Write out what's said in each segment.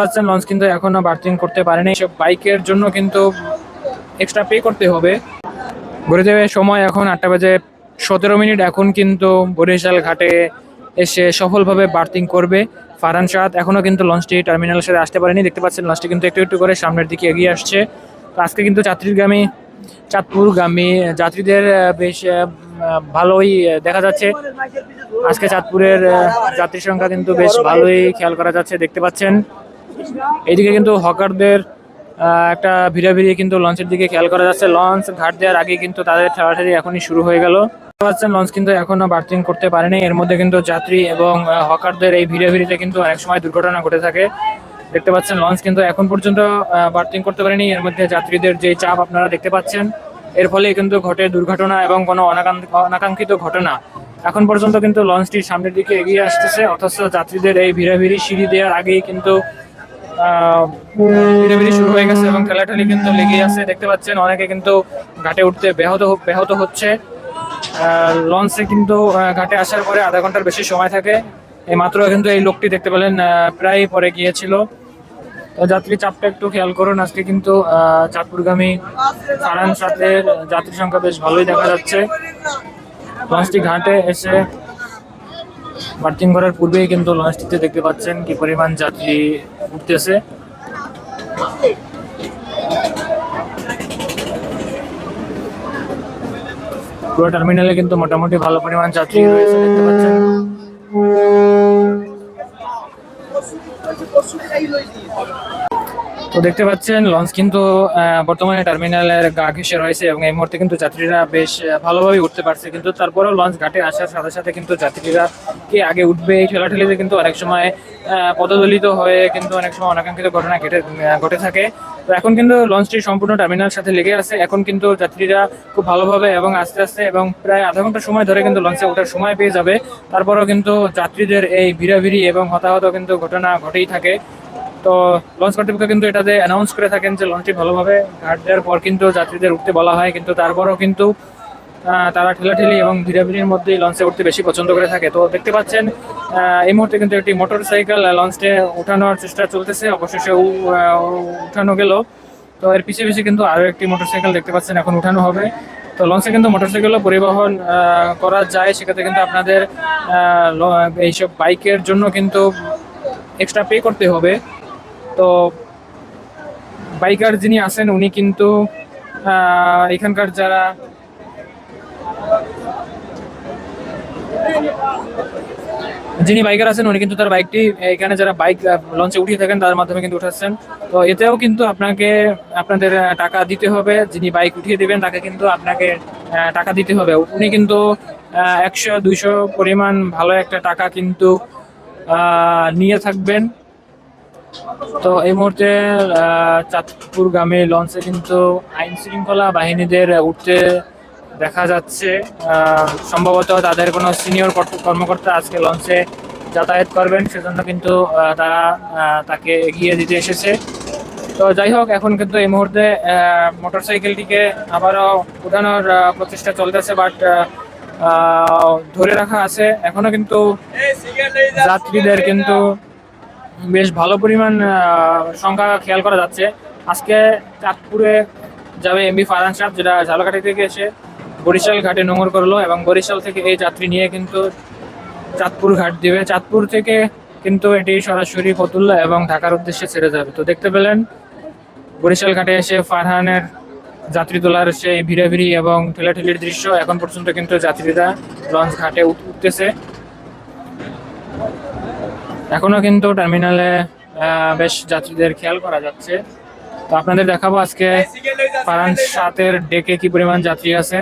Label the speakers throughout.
Speaker 1: পাচ্ছেন লঞ্চ কিন্তু এখনও বার্থিং করতে পারেনি। সব বাইকের জন্য কিন্তু এক্সট্রা পে করতে হবে। ঘুরে যাবে সময় এখন আটটা বাজে সতেরো মিনিট। এখন কিন্তু বরিশাল ঘাটে এসে সফলভাবে বার্থিং করবে ফারহান শাহাদ এখনও কিন্তু লঞ্চটি টার্মিনালের সাথে আসতে পারেনি। দেখতে পাচ্ছেন লঞ্চটি কিন্তু একটু একটু করে সামনের দিকে এগিয়ে আসছে। তো আজকে কিন্তু যাত্রীগামী, চাঁদপুরগামী যাত্রীদের বেশ ভালোই দেখা যাচ্ছে। আজকে চাঁদপুরের যাত্রী সংখ্যা কিন্তু বেশ ভালোই খেয়াল করা যাচ্ছে। দেখতে পাচ্ছেন এইদিকে কিন্তু হকারদের একটা ভিড়াভিড়ি কিন্তু লঞ্চের দিকে খেয়াল করা যাচ্ছে। লঞ্চ ঘাট দেওয়ার আগে কিন্তু তাদের ঠেলাঠেলি এখনই শুরু হয়ে গেল। লঞ্চ কিন্তু এখনও বার্থিং করতে পারেনি। এর মধ্যে কিন্তু যাত্রী এবং হকারদের এই ভিড়াভিড়িতে কিন্তু অনেক সময় দুর্ঘটনা ঘটে থাকে। দেখতে পাচ্ছেন, লঞ্চ কিন্তু এখন পর্যন্ত বার্থিং করতে পারেনি। এর মধ্যে যাত্রীদের যে চাপ আপনারা দেখতে পাচ্ছেন, এর ফলে কিন্তু ঘটে দুর্ঘটনা এবং কোনো অনাকাঙ্ক্ষিত ঘটনা। এখন পর্যন্ত কিন্তু লঞ্চটি সামনের দিকে এগিয়ে আসতেছে, অথচ যাত্রীদের এই ভিড়াভিড়ি সিঁড়ি দেওয়ার আগেই কিন্তু ভিড়াভিড়ি শুরু হয়ে গেছে এবং ঠেলাঠেলি কিন্তু লেগে আছে। দেখতে পাচ্ছেন অনেকে কিন্তু ঘাটে উঠতে ব্যাহত ব্যাহত হচ্ছে। লঞ্চে কিন্তু ঘাটে আসার পরে আধা ঘণ্টার বেশি সময় থাকে। এই মাত্র কিন্তু এই লোকটি দেখতে পেলেন প্রায় পরে গিয়েছিল। যাত্রী চাপটা একটু খেয়াল করুন, আজকে কিন্তু চাঁদপুরগামী ফারান সাথে যাত্রী সংখ্যা বেশ ভালোই দেখা যাচ্ছে। লঞ্চটি ঘাটে এসে বার্থিং করার পূর্বেই কিন্তু লঞ্চটিতে দেখতে পাচ্ছেন কি পরিমাণ যাত্রী উঠতেছে। পুরো টার্মিনালে কিন্তু মোটামুটি ভালো পরিমাণ যাত্রী রয়েছে দেখতে পাচ্ছেন। তো দেখতে পাচ্ছেন, লঞ্চ কিন্তু বর্তমানে টার্মিনালের গা ঘেসে রয়েছে এবং এই মুহূর্তে কিন্তু যাত্রীরা বেশ ভালোভাবে উঠতে পারছে। কিন্তু তারপরেও লঞ্চ ঘাটে আসার সাথে সাথে কিন্তু যাত্রীরা কে আগে উঠবে এই ঠেলাঠেলিতে কিন্তু অনেক সময় পদদলিত হয়ে কিন্তু অনেক সময় অনাকাঙ্ক্ষিত ঘটনা ঘটে ঘটে থাকে। তো এখন কিন্তু লঞ্চটি সম্পূর্ণ টার্মিনালের সাথে লেগে আছে। এখন কিন্তু যাত্রীরা খুব ভালোভাবে এবং আস্তে আস্তে এবং প্রায় আধা ঘণ্টা সময় ধরে কিন্তু লঞ্চে ওঠার সময় পেয়ে যাবে। তারপরেও কিন্তু যাত্রীদের এই ভিড়াভিড়ি এবং হতাহত কিন্তু ঘটনা ঘটেই থাকে। তো লঞ্চ কর্তৃপক্ষ কিন্তু এটাতে অ্যানাউন্স করে থাকেন যে লঞ্চটি ভালোভাবে ঘাট দেওয়ার পর কিন্তু যাত্রীদের উঠতে বলা হয়। কিন্তু তারপরও কিন্তু তারা ঠেলাঠেলি এবং ভিড়াভিড়ির মধ্যেই লঞ্চে উঠতে বেশি পছন্দ করে থাকে। তো দেখতে পাচ্ছেন এই মুহূর্তে কিন্তু একটি মোটর সাইকেল লঞ্চে ওঠানোর চেষ্টা চলতেছে। অবশেষে উঠানো গেল। তো এর পিছিয়ে পিছিয়ে কিন্তু আরও একটি মোটরসাইকেল দেখতে পাচ্ছেন, এখন উঠানো হবে। তো লঞ্চে কিন্তু মোটর মোটরসাইকেলও পরিবহন করা যায়। সেক্ষেত্রে কিন্তু আপনাদের এইসব বাইকের জন্য কিন্তু এক্সট্রা পে করতে হবে। তো বাইকার যিনি আছেন, উনি কিন্তু এখানকার যারা যিনি বাইকার আছেন, উনি কিন্তু তার বাইকটি এখানে যারা বাইক লঞ্চে উঠিয়ে থাকেন, তার মাধ্যমে কিন্তু উঠাচ্ছেন। তো এতেও কিন্তু আপনাকে, আপনাদের টাকা দিতে হবে। যিনি বাইক উঠিয়ে দেবেন, তাকে কিন্তু আপনাকে টাকা দিতে হবে। উনি কিন্তু একশো, দুইশো পরিমাণ ভালো একটা টাকা কিন্তু নিয়ে থাকবেন। তো এই মুহূর্তে আহ, চাঁদপুরগামী লঞ্চে কিন্তু আইন শৃঙ্খলা বাহিনীদের উঠতে দেখা যাচ্ছে। সম্ভবত তাদের কোনো সিনিয়র কর্মকর্তা আজকে লঞ্চে যাতায়াত করবেন সেজন্য কিন্তু তারা তাকে এগিয়ে দিতে এসেছে। তো যাই হোক এখন কিন্তু এই মুহূর্তে মোটর সাইকেলটিকে আবারও উঠানোর প্রচেষ্টা চলতেছে বাট ধরে রাখা আছে। এখনও কিন্তু যাত্রীদের কিন্তু বেশ ভালো পরিমাণ সংখ্যা খেয়াল করা যাচ্ছে। আজকে চাঁদপুরে যাবে এমবি ফারহান সাহেব, যেটা ঝালকাঠি থেকে এসে বরিশাল ঘাটে নোংর করল এবং বরিশাল থেকে এই যাত্রী নিয়ে কিন্তু চাঁদপুর ঘাট দিবে। চাঁদপুর থেকে কিন্তু এটি সরাসরি ফতুল্লা এবং ঢাকার উদ্দেশ্যে ছেড়ে যাবে। তো দেখতে পেলেন, বরিশাল ঘাটে এসে ফারহানের যাত্রী তোলার সেই ভিড়াভিড়ি এবং ঠেলাঠেলির দৃশ্য এখন পর্যন্ত কিন্তু যাত্রীরা লঞ্চ ঘাটে উঠ- উঠতেছে। এখনও কিন্তু টার্মিনালে বেশ যাত্রীদের খেয়াল করা যাচ্ছে। তো আপনাদের দেখাবো আজকে ফারান সাতের ডেকে কি পরিমাণ যাত্রী আছে।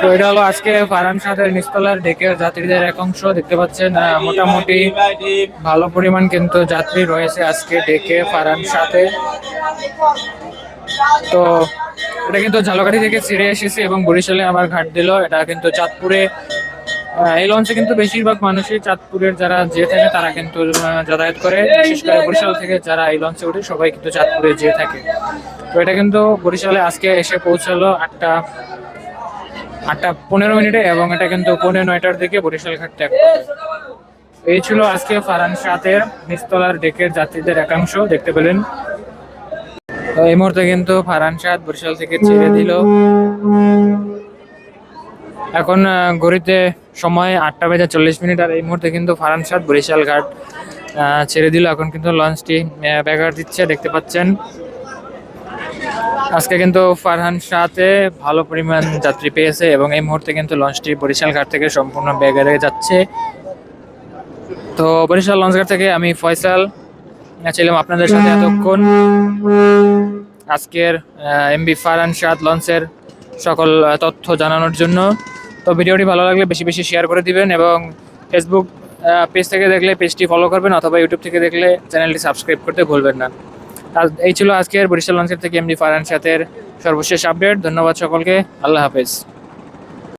Speaker 1: তো এটা হলো আজকে ফারান সাতের নিস্তলার ডেকের যাত্রীদের এক অংশ। দেখতে পাচ্ছেন মোটামুটি ভালো পরিমাণ কিন্তু যাত্রী রয়েছে আজকে ডেকে ফারান সাথে তো এটা কিন্তু ঝালকাঠি থেকে ছেড়ে এসেছে এবং বরিশালে আবার ঘাট দিল। এটা কিন্তু চাঁদপুরে এই লঞ্চে কিন্তু বেশিরভাগ মানুষই চাঁদপুরের যারা যেয়ে থাকে তারা কিন্তু যাতায়াত করে। বিশেষ করে বরিশাল থেকে যারা এই লঞ্চে ওঠে, সবাই কিন্তু চাঁদপুরে যেয়ে থাকে। তো এটা কিন্তু বরিশালে আজকে এসে পৌঁছালো আটটা আটটা পনেরো মিনিটে এবং এটা কিন্তু পনেরো নয়টার দিকে বরিশাল ঘাট ত্যাগ এই ছিল আজকে ফারান সাতের নিস্তলার ডেকের যাত্রীদের একাংশ, দেখতে পেলেন তো এই মুহূর্তে কিন্তু ফারহান সাত বরিশাল থেকে ছেড়ে দিল। এখন ঘড়িতে সময় আটটা বেজে চল্লিশ মিনিট আর এই মুহূর্তে কিন্তু ফারহান সাত বরিশাল ঘাট ছেড়ে দিল। এখন কিন্তু লঞ্চটি ব্যাগার দিচ্ছে, দেখতে পাচ্ছেন। আজকে কিন্তু ফারহান সাথে ভালো পরিমাণ যাত্রী পেয়েছে এবং এই মুহূর্তে কিন্তু লঞ্চটি বরিশাল ঘাট থেকে সম্পূর্ণ ব্যাগারে যাচ্ছে। তো বরিশাল লঞ্চ ঘাট থেকে আমি ফয়সাল ছিলাম আপনাদের সাথে এতক্ষণ। আজকের এমবি ফারহান সাদ লঞ্চের সকল তথ্য জানানোর জন্য। তো ভিডিওটি ভালো লাগলে বেশি বেশি শেয়ার করে দিবেন এবং ফেসবুক পেজ থেকে দেখলে পেজটি ফলো করবেন অথবা ইউটিউব থেকে দেখলে চ্যানেলটি সাবস্ক্রাইব করতে ভুলবেন না। এই ছিল আজকের বরিশাল লঞ্চের থেকে এমডি ফারহান সাথের সর্বশেষ আপডেট ধন্যবাদ সকলকে। আল্লাহ হাফেজ।